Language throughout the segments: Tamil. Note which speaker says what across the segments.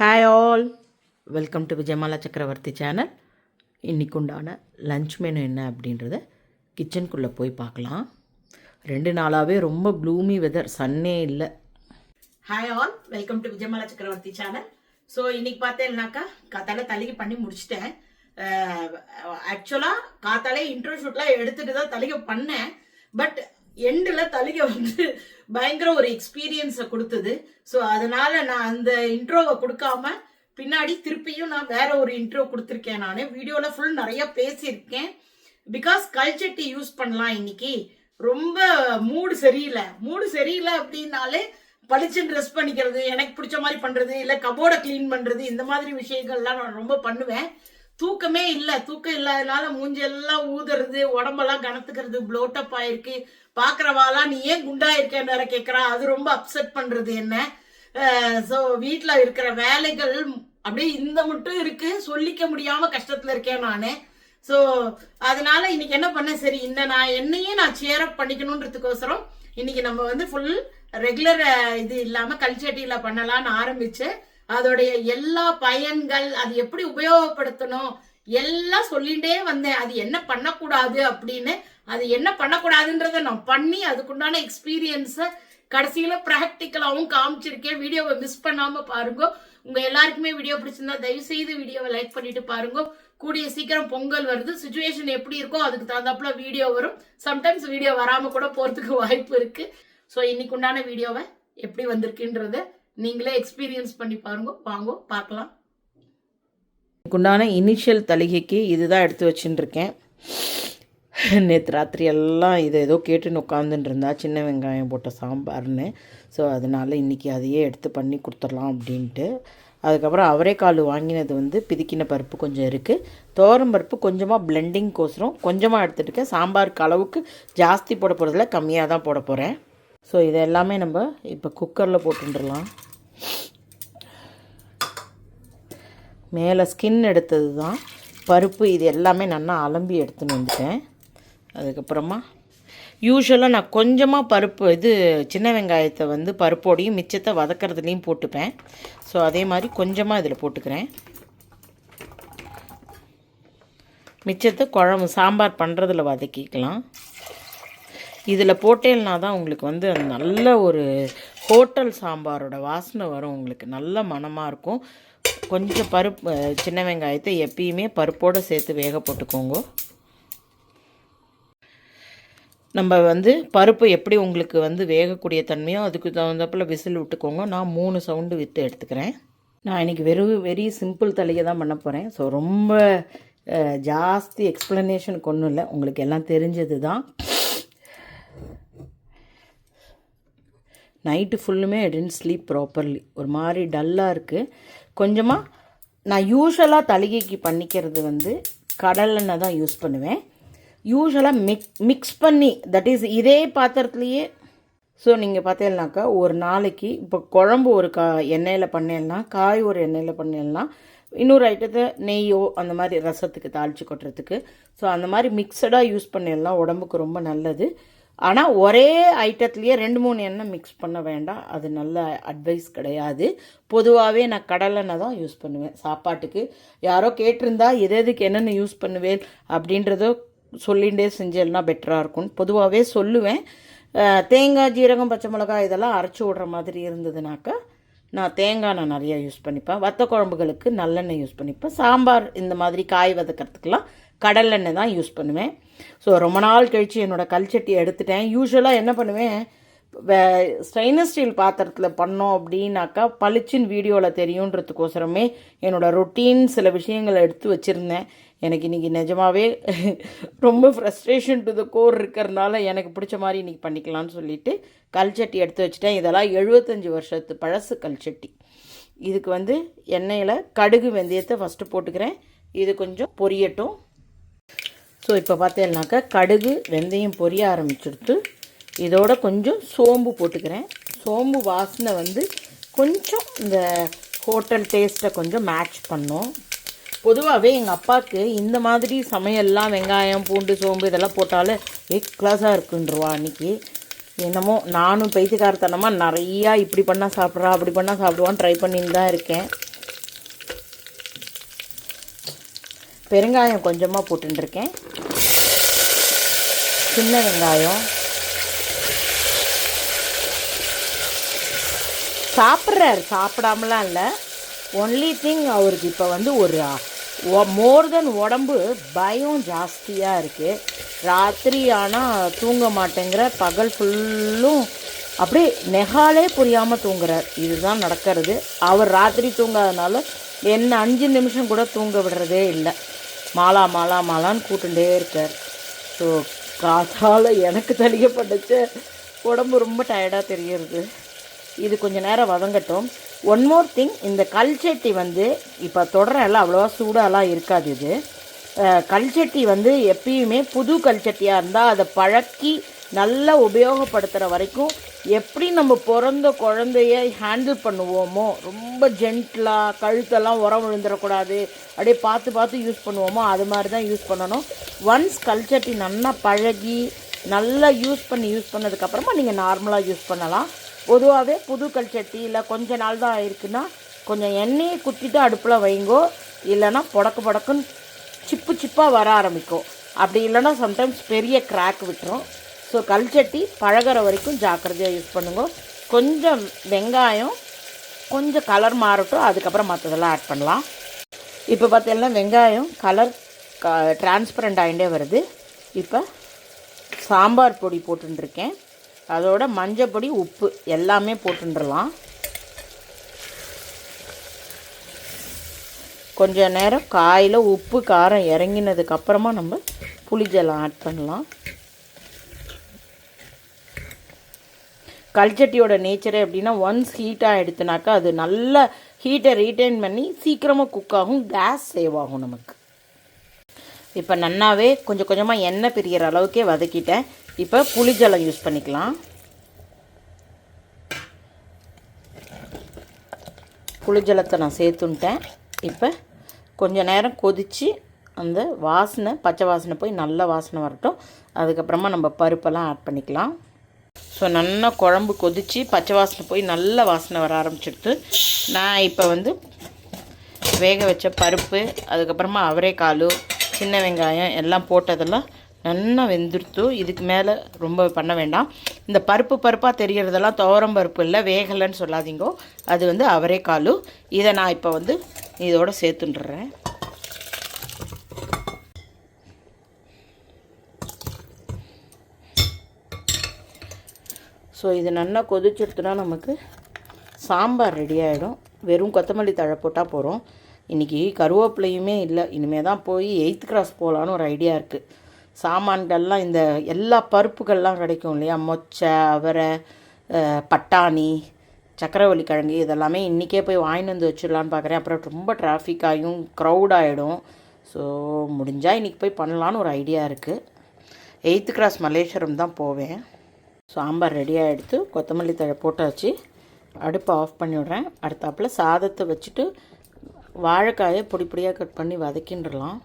Speaker 1: Hi all welcome to Vijayamala Chakravarthy channel இன்னைக்கு உண்டான லஞ்ச் மெனு என்ன அப்படின்றத கிச்சனுக்குள்ளே போய் பார்க்கலாம். ரெண்டு நாளாகவே ரொம்ப க்ளூமி வெதர் சன்னே இல்லை. Hi all welcome to Vijayamala Chakravarthy channel so இன்றைக்கி பார்த்தேன்னாக்கா காத்தால தலிகை பண்ணி முடிச்சிட்டேன். ஆக்சுவலாக காத்தாலே இன்ட்ரோ ஷூட்லாம் எடுத்துட்டு தான் தலிகை பண்ணேன். பட் எண்டில் தலிகை வந்து பயங்கர ஒரு எக்ஸ்பீரியன்ஸை கொடுத்தது. ஸோ அதனால நான் அந்த இன்ட்ரோவை கொடுக்காம பின்னாடி திருப்பியும் நான் வேற ஒரு இன்ட்ரோ கொடுத்துருக்கேன் நான். வீடியோவில் ஃபுல் நிறைய பேசியிருக்கேன். பிகாஸ் கல்ச்சட்டி யூஸ் பண்ணலாம் இன்னைக்கு. ரொம்ப மூடு சரியில்லை. மூடு சரியில்லை அப்படின்னாலே பளிச்சுன்னு ட்ரெஸ் பண்ணிக்கிறது எனக்கு பிடிச்ச மாதிரி பண்ணுறது இல்லை கபோர்டை க்ளீன் பண்ணுறது இந்த மாதிரி விஷயங்கள்லாம் நான் ரொம்ப பண்ணுவேன். தூக்கமே இல்லை. தூக்கம் இல்லாதனால மூஞ்செல்லாம் ஊதுறது உடம்பெல்லாம் கனத்துக்கிறது ப்ளோட்டப் ஆயிருக்கு. பார்க்குறவாலாம் நீ ஏன் குண்டா இருக்கேன்னு வேற கேட்குறா அது ரொம்ப அப்செட் பண்ணுறது என்ன. ஸோ வீட்டில் இருக்கிற வேலைகள் அப்படியே இந்த மட்டும் இருக்கு. சொல்லிக்க முடியாம கஷ்டத்துல இருக்கேன் நானு. ஸோ அதனால இன்னைக்கு என்ன பண்ணேன் சரி இந்த நான் என்னையே நான் சேர் அப் பண்ணிக்கணுன்றதுக்கோசரம் இன்னைக்கு நம்ம வந்து ஃபுல் ரெகுலர் இது இல்லாமல் கல்ச்சட்டியில் பண்ணலான்னு ஆரம்பிச்சு அதோடைய எல்லா பயன்கள் அது எப்படி உபயோகப்படுத்தணும் எல்லாம் சொல்லிட்டே வந்தேன். அது என்ன பண்ணக்கூடாது அப்படின்னு அது என்ன பண்ணக்கூடாதுன்றத நான் பண்ணி அதுக்குண்டான எக்ஸ்பீரியன்ஸை கடைசியில் ப்ராக்டிக்கலாகவும் காமிச்சிருக்கேன். வீடியோவை மிஸ் பண்ணாம பாருங்க. உங்க எல்லாருக்குமே வீடியோ பிடிச்சிருந்தா தயவு செய்து வீடியோவை லைக் பண்ணிட்டு பாருங்க. கூடிய சீக்கிரம் பொங்கல் வருது. சுச்சுவேஷன் எப்படி இருக்கோ அதுக்கு தகுந்தாப்புல வீடியோ வரும். சம்டைம்ஸ் வீடியோ வராம கூட போறதுக்கு வாய்ப்பு இருக்கு. ஸோ இன்னைக்கு உண்டான வீடியோவை எப்படி வந்திருக்குன்றத நீங்களே எக்ஸ்பீரியன்ஸ் பண்ணி பாருங்க. வாங்க பார்க்கலாம். உண்டான இனிஷியல் தலிகைக்கு இதுதான் எடுத்து வச்சுட்டு நேற்று ராத்திரி எல்லாம் இதை ஏதோ கேட்டுன்னு உட்காந்துட்டு இருந்தா சின்ன வெங்காயம் போட்ட சாம்பார்னு. ஸோ அதனால் இன்றைக்கி அதையே எடுத்து பண்ணி கொடுத்துடலாம் அப்படின்ட்டு. அதுக்கப்புறம் அவரைக்கால் வாங்கினது வந்து பிதுக்கின பருப்பு கொஞ்சம் இருக்குது தோரம் பருப்பு கொஞ்சமாக பிளெண்டிங்க்கோசரம் கொஞ்சமாக எடுத்துகிட்டு சாம்பாருக்கு அளவுக்கு ஜாஸ்தி போட போகிறதில்ல கம்மியாக தான் போட போகிறேன் ஸோ இது எல்லாமே நம்ம இப்போ குக்கரில் போட்டுடலாம் மேலே ஸ்கின் எடுத்தது தான் பருப்பு இது எல்லாமே நல்லா அலம்பி எடுத்துன்னு வந்துட்டேன். அதுக்கப்புறமா யூஸ்வலாக நான் கொஞ்சமாக பருப்பு இது சின்ன வெங்காயத்தை வந்து பருப்போடையும் மிச்சத்தை வதக்கிறதுலேயும் போட்டுப்பேன். ஸோ அதே மாதிரி கொஞ்சமாக இதில் போட்டுக்கிறேன். மிச்சத்தை குழம்பு சாம்பார் பண்ணுறதில் வதக்கிக்கலாம். இதில் போட்டேன்னா தான் உங்களுக்கு வந்து நல்ல ஒரு ஹோட்டல் சாம்பாரோட வாசனை வரும். உங்களுக்கு நல்ல மணமாக இருக்கும். கொஞ்சம் பருப்பு சின்ன வெங்காயத்தை எப்பயுமே பருப்போடு சேர்த்து வேக போட்டுக்கோங்க. நம்ம வந்து பருப்பு எப்படி உங்களுக்கு வந்து வேகக்கூடிய தன்மையோ அதுக்கு தகுந்தப்பில் விசில் விட்டுக்கோங்க. நான் மூணு சவுண்டு விட்டு எடுத்துக்கிறேன். நான் இன்றைக்கி வெறும் வெரி சிம்பிள் தலையை தான் பண்ண போகிறேன் ஸோ ரொம்ப ஜாஸ்தி எக்ஸ்ப்ளனேஷனுக்கு ஒன்றும் இல்லை. உங்களுக்கு எல்லாம் தெரிஞ்சது தான். நைட்டு ஃபுல்லுமே டென்ட் ஸ்லீப் ப்ராப்பர்லி. ஒரு மாதிரி டல்லாக இருக்குது கொஞ்சமாக நான் யூஸ்வலாக தலிகைக்கு பண்ணிக்கிறது வந்து கடலெண்ணெய் தான் யூஸ் பண்ணுவேன். யூஸ்வலாக மிக் மிக்ஸ் பண்ணி தட் இஸ் இதே பாத்திரத்துலேயே ஸோ நீங்கள் பார்த்தீங்கன்னாக்கா ஒரு நாளைக்கு இப்போ குழம்பு ஒரு கா எண்ணெயில் பண்ணிடலாம் காய் ஒரு எண்ணெயில் பண்ணிடலாம் இன்னொரு ஐட்டத்தை நெய்யோ அந்த மாதிரி ரசத்துக்கு தாளித்து கொட்டுறதுக்கு ஸோ அந்த மாதிரி மிக்சடாக யூஸ் பண்ணிடலாம் உடம்புக்கு ரொம்ப நல்லது. ஆனால் ஒரே ஐட்டத்துலேயே ரெண்டு மூணு எண்ணெய் மிக்ஸ் பண்ண வேண்டாம். அது நல்ல அட்வைஸ் கிடையாது. பொதுவாகவே நான் கடலெண்ணெய் தான் யூஸ் பண்ணுவேன். சாப்பாட்டுக்கு யாரோ கேட்டிருந்தா எது எதுக்கு என்னென்ன யூஸ் பண்ணுவேன் அப்படின்றதோ சொல்லிகிட்டே செஞ்சேன்னா பெட்டராக இருக்கும் பொதுவாகவே சொல்லுவேன். தேங்காய் ஜீரகம் பச்சை மிளகாய் இதெல்லாம் அரைச்சி விட்ற மாதிரி இருந்ததுனாக்கா நான் தேங்காய் நான் நிறையா யூஸ் பண்ணிப்பேன். வத்த குழம்புகளுக்கு நல்லெண்ணெய் யூஸ் பண்ணிப்பேன். சாம்பார் இந்த மாதிரி காய் வதக்கிறதுக்கெலாம் கடலெண்ணெய் தான் யூஸ் பண்ணுவேன். ஸோ ரொம்ப நாள் கழித்து என்னோடய கல்ச்சட்டி எடுத்துட்டேன். யூஸ்வலாக என்ன பண்ணுவேன்? ஸ்டெயின்லெஸ் ஸ்டீல் பாத்திரத்தில் பண்ணோம் அப்படின்னாக்கா பளிச்சின் வீடியோவில் தெரியுன்றதுக்கோசரமே என்னோடய ரொட்டீன் சில விஷயங்களை எடுத்து வச்சுருந்தேன். எனக்கு இன்றைக்கி நிஜமாகவே ரொம்ப ஃப்ரஸ்ட்ரேஷன் டு த கோர் இருக்கிறதுனால எனக்கு பிடிச்ச மாதிரி இன்றைக்கி பண்ணிக்கலாம்னு சொல்லிட்டு கல்ச்சட்டி எடுத்து வச்சுட்டேன். இதெல்லாம் எழுபத்தஞ்சி வருஷத்து பழசு கல்ச்சட்டி இதுக்கு வந்து எண்ணெயில் கடுகு வெந்தயத்தை ஃபஸ்ட்டு போட்டுக்கிறேன். இது கொஞ்சம் பொரியட்டும். ஸோ இப்போ பார்த்தீங்கன்னாக்கா கடுகு வெந்தயம் பொரிய ஆரம்பிச்சுடுத்து இதோட கொஞ்சம் சோம்பு போட்டுக்கிறேன். சோம்பு வாசனை வந்து கொஞ்சம் இந்த ஹோட்டல் டேஸ்ட்டை கொஞ்சம் மேட்ச் பண்ணும். பொதுவாகவே எங்கள் அப்பாவுக்கு இந்த மாதிரி சமையல்லாம் வெங்காயம் பூண்டு சோம்பு இதெல்லாம் போட்டாலே எக் கிளாஸாக இருக்குன்றவா அன்றைக்கி என்னமோ நானும் பைத்தியக்காரத்தனமாக நிறையா இப்படி பண்ணால் சாப்பிட்றா அப்படி பண்ணால் சாப்பிடுவான்னு ட்ரை பண்ணின்னு தான் இருக்கேன். பெருங்காயம் கொஞ்சமாக போட்டுருக்கேன் சின்ன வெங்காயம். சாப்பிட்றாரு சாப்பிடாமலாம் இல்லை. ஒன்லி திங் அவருக்கு இப்போ வந்து ஒரு மோர் தென் உடம்பு பயம் ஜாஸ்தியாக இருக்குது ராத்திரி ஆனால் தூங்க மாட்டேங்கிற பகல் ஃபுல்லும் அப்படியே நெகாலே புரியாமல் தூங்குறார். இதுதான் நடக்கிறது. அவர் ராத்திரி தூங்காதனால என்ன அஞ்சு நிமிஷம் கூட தூங்க விடுறதே இல்லை. மாலா மாலா மாலான்னு கூட்டுண்டே இருக்கார். ஸோ காத்தால் எனக்கு தளிக்கப்பட்டுச்சு உடம்பு ரொம்ப டயர்டாக தெரியுது. இது கொஞ்ச நேரம் வதங்கட்டும். ஒன் மோர் திங் இந்த கல்சட்டி வந்து இப்போ தொடரெல்லாம் அவ்வளோவா சூடாலாம் இருக்காது இது. கல் சட்டி வந்து எப்பயுமே புது கல்சட்டியாக இருந்தால் அதை பழக்கி நல்லா உபயோகப்படுத்துகிற வரைக்கும் எப்படி நம்ம பிறந்த குழந்தைய ஹேண்டில் பண்ணுவோமோ ரொம்ப ஜென்டிலாக கழுத்தெல்லாம் உரம் விழுந்துடக்கூடாது அப்படியே பார்த்து பார்த்து யூஸ் பண்ணுவோமோ அது மாதிரி தான் யூஸ் பண்ணணும். ஒன்ஸ் கல்ச்சட்டி நல்லா பழகி நல்லா யூஸ் பண்ணி யூஸ் பண்ணதுக்கப்புறமா நீங்கள் நார்மலாக யூஸ் பண்ணலாம். பொதுவாகவே புது கல்ச்சட்டி இல்லை கொஞ்ச நாள் தான் ஆயிருக்குன்னா கொஞ்சம் எண்ணெயை குத்திட்டு அடுப்பில் வைங்கோ இல்லைன்னா புடக்கு புடக்குன்னு சிப்பு சிப்பாக வர ஆரம்பிக்கும். அப்படி இல்லைன்னா சம்டைம்ஸ் பெரிய கிராக் விட்டுரும். ஸோ கல்சட்டி பழகுற வரைக்கும் ஜாக்கிரதையாக யூஸ் பண்ணுங்க. கொஞ்சம் வெங்காயம் கொஞ்சம் கலர் மாறட்டும் அதுக்கப்புறம் மற்றதெல்லாம் ஆட் பண்ணலாம். இப்போ பார்த்தீங்கன்னா வெங்காயம் கலர் க டிரான்ஸ்பரண்ட் ஆகிட்டே வருது. இப்போ சாம்பார் பொடி போட்டுருக்கேன் அதோட மஞ்சள் பொடி உப்பு எல்லாமே போட்டுடலாம் கொஞ்ச நேரம் காயில் உப்பு காரம் இறங்கினதுக்கப்புறமா நம்ம புளிஜலம் ஆட் பண்ணலாம். கல்ச்சட்டியோட நேச்சரே அப்படின்னா ஒன்ஸ் ஹீட்டாக எடுத்தனாக்கா அது நல்ல ஹீட்டை ரீட்டைன் பண்ணி சீக்கிரமாக குக் ஆகும் கேஸ் சேவ் ஆகும் நமக்கு. இப்போ நன்னாவே கொஞ்சம் கொஞ்சமாக எண்ணெய் பிரிகிற அளவுக்கே வதக்கிட்டேன். இப்போ புளிஜலம் யூஸ் பண்ணிக்கலாம். புளிஜலத்தை நான் சேர்த்துன்ட்டேன். இப்போ கொஞ்சம் நேரம் கொதித்து அந்த வாசனை பச்சை வாசனை போய் நல்ல வாசனை வரட்டும். அதுக்கப்புறமா நம்ம பருப்பெல்லாம் ஆட் பண்ணிக்கலாம். ஸோ நல்லா குழம்பு கொதித்து பச்சை வாசனை போய் நல்ல வாசனை வர ஆரம்பிச்சிடுது. நான் இப்போ வந்து வேக வச்ச பருப்பு அதுக்கப்புறமா அவரைக்காலு சின்ன வெங்காயம் எல்லாம் போட்டதெல்லாம் நல்லா வெந்துடுத்து இதுக்கு மேலே ரொம்ப பண்ண வேண்டாம். இந்த பருப்பு பருப்பாக தெரிகிறதெல்லாம் துவரம் பருப்பு இல்லை வேகலைன்னு சொல்லாதீங்கோ. அது வந்து அவரைக்காலு. இதை நான் இப்போ வந்து இதோடு சேர்த்துட்டுறேன் ஸோ இது நல்லா கொதிச்சுடுத்துனா நமக்கு சாம்பார் ரெடி ஆகிடும் வெறும் கொத்தமல்லி தழை போட்டால் போகிறோம் இன்றைக்கி கருவேப்பிலையுமே இல்லை. இனிமேல் தான் போய் எயித்து கிராஸ் போகலான்னு ஒரு ஐடியா இருக்குது சாமான்கள்லாம் இந்த எல்லா பருப்புகள்லாம் கிடைக்கும் இல்லையா? மொச்சை அவரை பட்டாணி சக்கரவள்ளி கிழங்கு இதெல்லாமே இன்றைக்கே போய் வாங்கிட்டு வந்து வச்சிடலான்னு பார்க்குறேன் அப்புறம் ரொம்ப டிராஃபிக் ஆகியும் க்ரௌட் ஆகிடும் ஸோ முடிஞ்சால் இன்றைக்கி போய் பண்ணலான்னு ஒரு ஐடியா இருக்குது எயித்து கிராஸ் மலேஸ்வரம் தான் போவேன். சாம்பார் ரெடி ஆகிடுத்து கொத்தமல்லி தழை போட்டாச்சு. அடுப்பை ஆஃப் பண்ணிவிடுறேன் அடுத்தாப்பில் சாதத்தை வச்சுட்டு வாழைக்காயை பொடி பொடியாக கட் பண்ணி வதக்கின்றலாம்.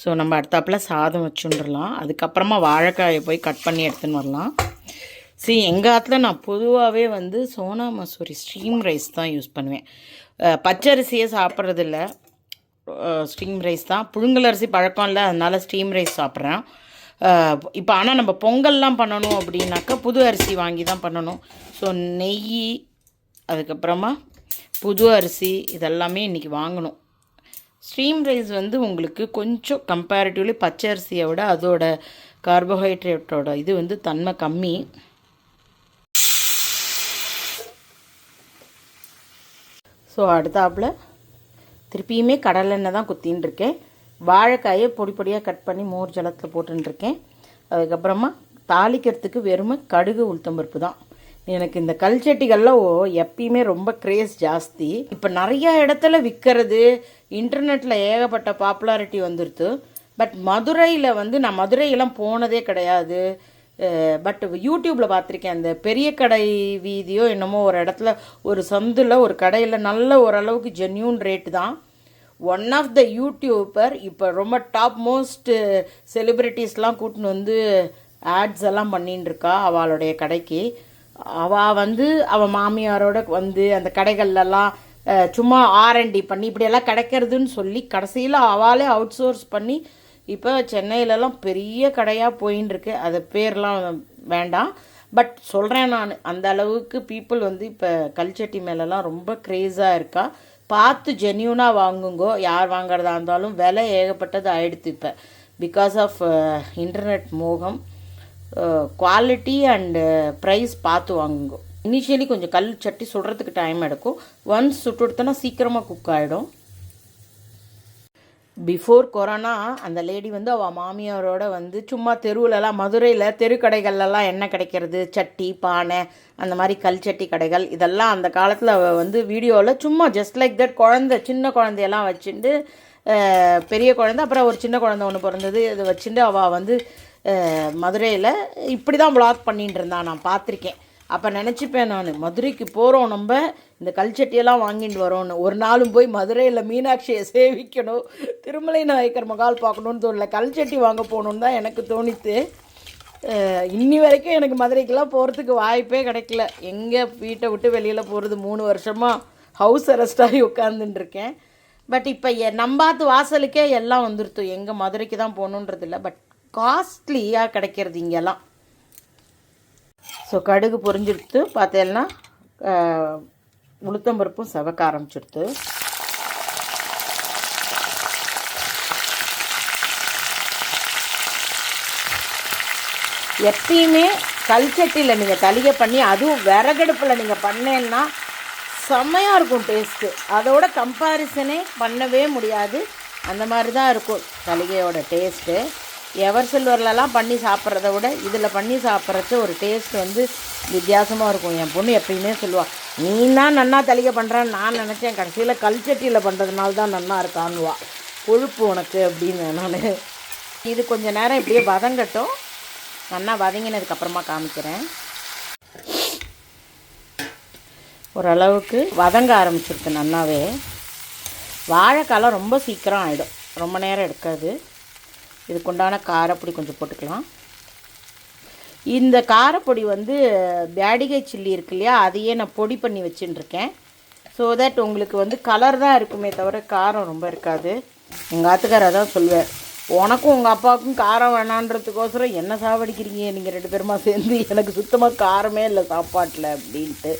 Speaker 1: ஸோ நம்ம அடுத்தாப்பில் சாதம் வச்சுட்டுலாம் அதுக்கப்புறமா வாழைக்காயை போய் கட் பண்ணி எடுத்துன்னு வரலாம். சரி எங்கள் ஆற்றுல நான் பொதுவாகவே வந்து சோனா மசூரி ஸ்டீம் ரைஸ் தான் யூஸ் பண்ணுவேன். பச்சரிசியை சாப்பிட்றதில்ல. ஸ்டீம் ரைஸ் தான். புழுங்கல் அரிசி பழக்கம் இல்லை அதனால் ஸ்டீம் ரைஸ் சாப்பிட்றேன். இப்போ ஆனால் நம்ம பொங்கல்லாம் பண்ணணும் அப்படின்னாக்கா புது அரிசி வாங்கி தான் பண்ணணும். ஸோ நெய் அதுக்கப்புறமா புது அரிசி இதெல்லாமே இன்றைக்கி வாங்கணும். ஸ்டீம் ரைஸ் வந்து உங்களுக்கு கொஞ்சம் கம்பேரிட்டிவ்லி பச்சை அரிசியை விட அதோட கார்போஹைட்ரேட்டோட இது வந்து தன்மை கம்மி. ஸோ அடுத்தாப்புல திருப்பியுமே கடலெண்ணெய் தான் குத்தின்னு இருக்கேன் வாழைக்காயை பொடி பொடியாக கட் பண்ணி மோர் ஜலத்தில் போட்டுன்னு இருக்கேன் அதுக்கப்புறமா தாளிக்கிறதுக்கு வெறுமை கடுகு உளுத்தம்பருப்பு தான். எனக்கு இந்த கல்ச்சட்டிகள்லாம் ஓ- எப்பயுமே ரொம்ப கிரேஸ் ஜாஸ்தி. இப்போ நிறையா இடத்துல விற்கிறது இன்டர்நெட்டில் ஏகப்பட்ட பாப்புலாரிட்டி வந்துடுது பட் மதுரையில் வந்து நான் மதுரையெல்லாம் போனதே கிடையாது. பட் யூடியூப்பில் பார்த்துருக்கேன். அந்த பெரிய கடை வீதியோ என்னமோ ஒரு இடத்துல ஒரு சந்தில் ஒரு கடையில் நல்ல ஓரளவுக்கு ஜென்யூன் ரேட்டு தான். ஒன் ஆஃப் த யூடியூபர் இப்போ ரொம்ப டாப் மோஸ்ட் செலிப்ரிட்டிஸ்லாம் கூட்டின்னு வந்து ஆட்ஸ் எல்லாம் பண்ணின்னு இருக்கா அவளுடைய கடைக்கு. அவள் வந்து அவள் மாமியாரோட வந்து அந்த கடைகள்லாம் சும்மா ஆர்என்டி பண்ணி இப்படியெல்லாம் கிடைக்கிறதுன்னு சொல்லி கடைசியில் அவளே அவுட் சோர்ஸ் பண்ணி இப்போ சென்னையிலலாம் பெரிய கடையாக போயின்னு இருக்கு அது பேர்லாம் வேண்டாம். பட் சொல்கிறேன் நான் அந்த அளவுக்கு பீப்புள் வந்து இப்போ கல்ச்சட்டி மேலெலாம் ரொம்ப க்ரேஸாக இருக்கா. பார்த்து ஜென்யூனாக வாங்குங்கோ. யார் வாங்குறதா இருந்தாலும் விலை ஏகப்பட்டது ஆயிடுத்து இப்போ. பிகாஸ் ஆஃப் இன்டர்நெட் மோகம் குவாலிட்டி அண்டு ப்ரைஸ் பார்த்து வாங்குங்கோ. இனிஷியலி கொஞ்சம் கல் சட்டி சுடுறதுக்கு டைம் எடுக்கும். ஒன்ஸ் சுட்டு கொடுத்தோன்னா சீக்கிரமாக குக் ஆகிடும் பிஃபோர் கொரோனா அந்த லேடி வந்து அவள் மாமியாரோட வந்து சும்மா தெருவுலலாம் மதுரையில் தெருக்கடைகள்லாம் என்ன கிடைக்கிறது? சட்டி பானை அந்த மாதிரி கல் சட்டி கடைகள் இதெல்லாம் அந்த காலத்தில் அவள் வந்து வீடியோவில் சும்மா ஜஸ்ட் லைக் தட் குழந்த சின்ன குழந்தையெல்லாம் வச்சுட்டு பெரிய குழந்தை அப்புறம் ஒரு சின்ன குழந்தை ஒன்று பிறந்தது. இதை வச்சுட்டு அவள் வந்து மதுரையில் இப்படி தான் vlog பண்ணிட்டு இருந்தான். நான் பார்த்துருக்கேன். அப்போ நினச்சிப்பேன் நான். மதுரைக்கு போகிறோம் நம்ம. இந்த கல்ச்சட்டியெல்லாம் வாங்கிட்டு வரோன்னு ஒரு நாளும் போய் மதுரையில் மீனாட்சியை சேவிக்கணும். திருமலை நாயக்கர் மகால் பார்க்கணுன்னு தோணல. கல்ச்சட்டி வாங்க போகணுன்னு தான் எனக்கு தோணித்து. இன்னி வரைக்கும் எனக்கு மதுரைக்கெல்லாம் போகிறதுக்கு வாய்ப்பே கிடைக்கல. எங்கே வீட்டை விட்டு வெளியில் போகிறது மூணு வருஷமாக ஹவுஸ் அரெஸ்டாகி உட்காந்துட்டு இருக்கேன். பட் இப்போ நம்பாத்து வாசலுக்கே எல்லாம் வந்துருத்தோம் எங்கள் மதுரைக்கு தான் போகணுன்றது இல்லை பட் காஸ்ட்லியாக கிடைக்கிறது இங்கெல்லாம். ஸோ கடுகு பொரிஞ்சிடுத்து பார்த்தேன்னா உளுத்தம்பருப்பும் செவக்க ஆரம்பிச்சிடுத்து எப்பயுமே கல்சட்டியில் நீங்கள் தளிகை பண்ணி அதுவும் விறகடுப்பில் நீங்கள் பண்ணேன்னா செம்மையாக இருக்கும் டேஸ்ட்டு அதோட கம்பாரிசனே பண்ணவே முடியாது. அந்த மாதிரி தான் இருக்கும் தளிகையோட டேஸ்ட்டு எவர் சில்வர்லலாம் பண்ணி சாப்பிட்றத விட இதில் பண்ணி சாப்பிட்றச்ச ஒரு டேஸ்ட் வந்து வித்தியாசமாக இருக்கும். என் பொண்ணு எப்பயுமே சொல்லுவாள் நீ தான் நன்னா தளிகை பண்ணுறான்னு நான் நினச்சேன். கடைசியில் கல்சட்டியில் பண்ணுறதுனால தான் நன்னா இருக்கான்னுவா. கொழுப்பு உனக்கு அப்படின்னு நான். இது கொஞ்சம் நேரம் இப்படியே வதங்கட்டும். நல்லா வதங்கினதுக்கப்புறமா காமிக்கிறேன். ஓரளவுக்கு வதங்க ஆரம்பிச்சிருக்கு நல்லாவே வாழைக்காலம் ரொம்ப சீக்கிரம் ஆகிடும் ரொம்ப நேரம் எடுக்காது. இதுக்குண்டான காரப்பொடி கொஞ்சம் போட்டுக்கலாம். இந்த காரப்பொடி வந்து பேடிகை சில்லி இருக்கு இல்லையா அதையே நான் பொடி பண்ணி வச்சுட்டுருக்கேன். ஸோ தட் உங்களுக்கு வந்து கலர் தான் இருக்குமே தவிர காரம் ரொம்ப இருக்காது. எங்கள் ஆத்துக்காரர் தான் சொல்லுவேன் உனக்கும் உங்கள் அப்பாவுக்கும் காரம் வேணான்றதுக்கோசரம் என்ன சாவடிக்கிறீங்க? நீங்கள் ரெண்டு பேருமா சேர்ந்து எனக்கு சுத்தமாக காரமே இல்லை சாப்பாட்டில் அப்படின்ட்டு.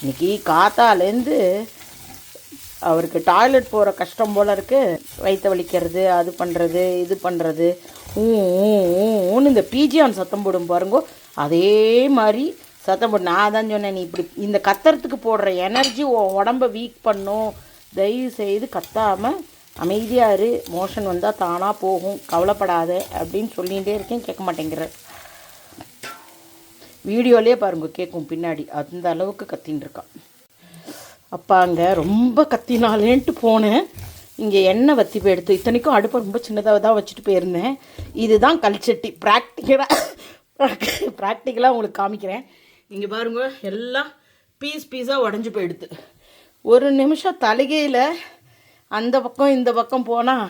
Speaker 1: இன்றைக்கி காத்தாலேருந்து அவருக்கு டாய்லெட் போகிற கஷ்டம் போல் இருக்குது வயிற்ற வலிக்கிறது அது பண்ணுறது இது பண்ணுறது ஊ ஊன்னு இந்த பிஜியான் சத்தம் போடும் பாருங்கோ. அதே மாதிரி சத்தம் போடு. நான் தான் சொன்னேன் நீ இப்படி இந்த கத்துறதுக்கு போடுற எனர்ஜி உடம்ப வீக் பண்ணும். தயவு செய்து கத்தாமல் அமைதியாக இரு. மோஷன் வந்தால் தானாக போகும். கவலைப்படாத அப்படின்னு சொல்லிகிட்டே இருக்கேன். கேட்க மாட்டேங்கிறார் வீடியோலேயே பாருங்க கேட்கும் பின்னாடி. அந்த அளவுக்கு கத்தின்னு இருக்கான். அப்பா அங்கே ரொம்ப கத்தினாலேன்ட்டு போனேன். இங்கே எண்ணெய் வத்தி போயிடுத்து. இத்தனைக்கும் அடுப்பை ரொம்ப சின்னதாக தான் வச்சுட்டு போயிருந்தேன். இதுதான் கல்ச்சட்டி ப்ராக்டிக்கலாக ப்ராக்டிக்கலாக உங்களுக்கு காமிக்கிறேன். இங்கே பாருங்க எல்லாம் பீஸ் பீஸாக உடஞ்சி போயிடுது ஒரு நிமிஷம் தலிகையில் அந்த பக்கம் இந்த பக்கம் போனால்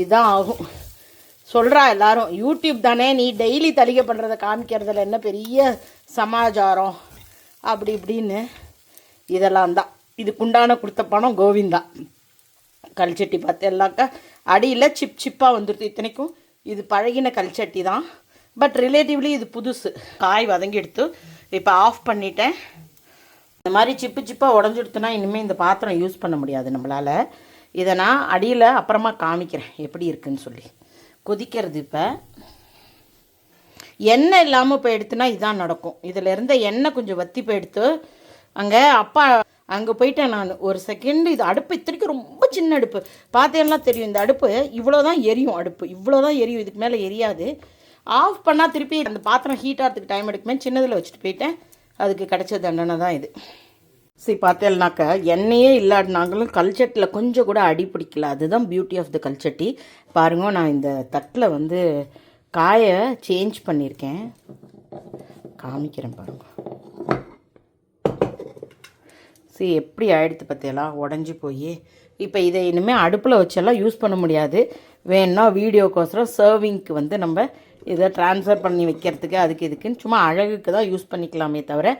Speaker 1: இதுதான் ஆகும். சொல்கிறா எல்லாரும் யூடியூப் தானே நீ டெய்லி தலிகை பண்ணுறத காமிக்கிறதுல என்ன பெரிய சமாச்சாரம்? அப்படி இப்படின்னு இதெல்லாம் தான். இதுக்குண்டான கொடுத்த பணம் கோவிந்தா. கல்ச்சட்டி பார்த்து எல்லாக்கா அடியில் சிப் சிப்பாக வந்துடுது இத்தனைக்கும். இது பழகின கல்ச்சட்டி தான். பட் ரிலேட்டிவ்லி இது புதுசு. காய் வதங்கி எடுத்து இப்போ ஆஃப் பண்ணிட்டேன். இந்த மாதிரி சிப்பு சிப்பாக உடஞ்சிடுத்துனா இனிமேல் இந்த பாத்திரம் யூஸ் பண்ண முடியாது நம்மளால். இதை நான் அடியில் அப்புறமா காமிக்கிறேன் எப்படி இருக்குன்னு சொல்லி. கொதிக்கிறது இப்போ. எண்ணெய் இல்லாமல் போயிடுத்துனா இதான் நடக்கும். இதில் இருந்த எண்ணெய் கொஞ்சம் வத்தி போய் எடுத்து அங்கே அப்பா அங்கே போயிட்டேன் நான். ஒரு செகண்டு இது அடுப்பு இத்தனைக்கும் ரொம்ப சின்ன அடுப்பு. பார்த்தேன்னா தெரியும் இந்த அடுப்பு இவ்வளோ தான் எரியும் அடுப்பு. இவ்வளோ தான் எரியும் இதுக்கு மேலே எரியாது. ஆஃப் பண்ணால் திருப்பி அந்த பாத்திரம் ஹீட் ஆகிறதுக்கு டைம் எடுக்குமே சின்னதில் வச்சுட்டு போயிட்டேன். அதுக்கு கிடைச்ச தண்டனை தான் இது. சரி பார்த்தேன்னாக்கா எண்ணெயே இல்லாட்டினாங்களும் கல்ச்சட்டில் கொஞ்சம் கூட அடி பிடிக்கல. அதுதான் பியூட்டி ஆஃப் த கல்ச்சட்டி பாருங்க நான் இந்த தட்டில் வந்து காயை சேஞ்ச் பண்ணியிருக்கேன். காமிக்கிறேன் பாருங்க. சரி எப்படி ஆயிடுத்து பற்றியெல்லாம் உடஞ்சி போய் இப்போ இதை இனிமேல் அடுப்பில் வச்செல்லாம் யூஸ் பண்ண முடியாது. வேணும்னா வீடியோக்கோசரம் சர்விங்க்கு வந்து நம்ம இதை ட்ரான்ஸ்ஃபர் பண்ணி வைக்கிறதுக்கு அதுக்கு இதுக்குன்னு சும்மா அழகுக்கு தான் யூஸ் பண்ணிக்கலாமே தவிர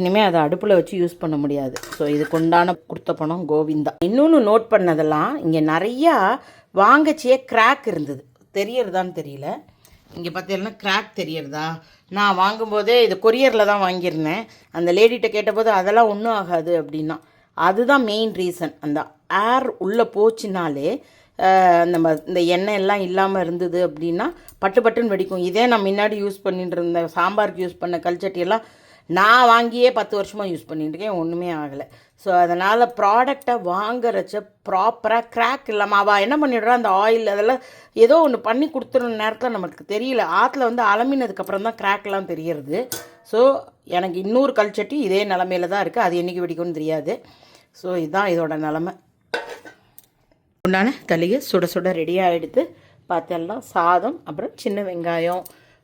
Speaker 1: இனிமேல் அதை அடுப்பில் வச்சு யூஸ் பண்ண முடியாது. ஸோ இதுக்கு உண்டான கொடுத்த பணம் கோவிந்தா. இன்னொன்று நோட் பண்ணதெல்லாம் இங்கே நிறையா வாங்கச்சியே கிராக் இருந்தது. தெரியறதான்னு தெரியல. இங்கே பார்த்தீங்கன்னா கிராக் தெரியறதா? நான் வாங்கும்போதே இது கொரியரில் தான் வாங்கியிருந்தேன். அந்த லேடிகிட்ட கேட்டபோது அதெல்லாம் ஒன்றும் ஆகாது அப்படின்னா. அதுதான் மெயின் ரீசன் அந்த ஏர் உள்ளே போச்சுனாலே நம்ம இந்த எண்ணெய் எல்லாம் இல்லாமல் இருந்தது அப்படின்னா பட்டு பட்டுன்னு வெடிக்கும். இதே நான் முன்னாடி யூஸ் பண்ணிட்டு இருந்த சாம்பாருக்கு யூஸ் பண்ண கல்ச்சட்டியெல்லாம் நான் வாங்கியே பத்து வருஷமாக யூஸ் பண்ணிட்டு இருக்கேன். ஒன்றுமே ஆகலை. ஸோ அதனால் ப்ராடக்டை வாங்குறச்ச ப்ராப்பராக கிராக் இல்லாமல் அவள் என்ன பண்ணிடுறா? அந்த ஆயில் அதெல்லாம் ஏதோ ஒன்று பண்ணி கொடுத்துற நேரத்தில் நமக்கு தெரியல. ஆற்றுல வந்து அலமினதுக்கப்புறம் தான் கிராக்லாம் தெரியறது. ஸோ எனக்கு இன்னொரு கல்ச்சட்டி இதே நிலமையில தான் இருக்குது அது என்றைக்கு வெடிக்கும்னு தெரியாது. ஸோ இதுதான் இதோட நிலமை. உண்டான தலிகை சுட சுட ரெடி ஆகிடுது பார்த்தெல்லாம் சாதம் அப்புறம் சின்ன வெங்காயம்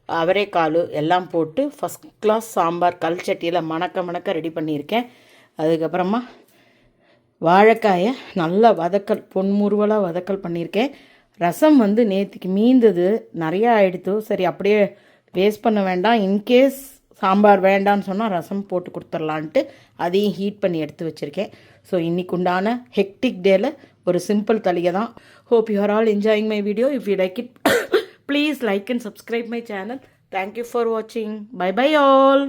Speaker 1: அவரைக்காலு எல்லாம் போட்டு ஃபஸ்ட் கிளாஸ் சாம்பார் கல் சட்டியில் மணக்க மணக்க ரெடி பண்ணியிருக்கேன். அதுக்கப்புறமா வாழைக்காயை நல்லா வதக்கல் பொன்முறுவலாக வதக்கல் பண்ணியிருக்கேன். ரசம் வந்து நேற்றுக்கு மீந்தது நிறையா ஆயிடுத்து. சரி அப்படியே வேஸ்ட் பண்ண வேண்டாம். இன்கேஸ் சாம்பார் வேண்டாம்னு சொன்னால் ரசம் போட்டு கொடுத்துர்லான்ட்டு அதையும் ஹீட் பண்ணி எடுத்து வச்சுருக்கேன். ஸோ இன்றைக்கு உண்டான ஹெக்டிக் டேல ஒரு சிம்பிள் தலிகை தான். Hope you are all enjoying my video if you like it please like and subscribe my channel thank you for வாட்சிங் பை பை ஆல்